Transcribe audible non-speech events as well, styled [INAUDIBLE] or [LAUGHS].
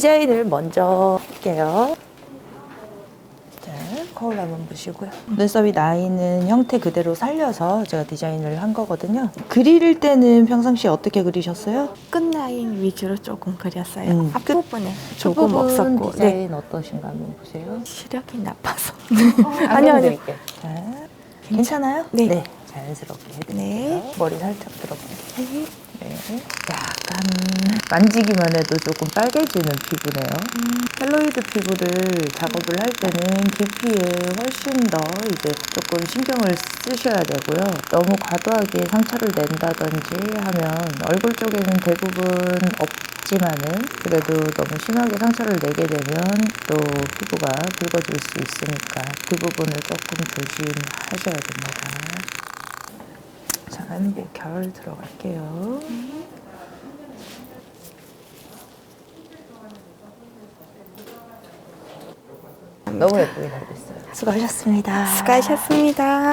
디자인을 먼저 할게요. 자, 거울 한번 보시고요. 눈썹이 나 있는 형태 그대로 살려서 제가 디자인을 한 거거든요. 그릴 때는 평상시에 어떻게 그리셨어요? 끝라인 위주로 조금 그렸어요. 음, 앞부분에 조금 부분 없었고 네. 디자인 어떠신가 한번 보세요. 시력이 나빠서 [LAUGHS] 아니요, 아니요. 아니요. 자, 괜찮아요? 네. 자연스럽게 해드릴게요. 네. 머리 살짝 들어보세요. 네. 약간 만지기만 해도 조금 빨개지는 피부네요. 켈로이드 피부를 작업을 할 때는 깊이에 훨씬 더 이제 조금 신경을 쓰셔야 되고요. 너무 과도하게 상처를 낸다든지 하면 얼굴 쪽에는 대부분 없지만은 그래도 너무 심하게 상처를 내게 되면 또 피부가 붉어질 수 있으니까 그 부분을 조금 조심하셔야 됩니다. 자, 목결 들어갈게요. 너무 예쁘게 잘 됐어요. 수고하셨습니다. 수고하셨습니다.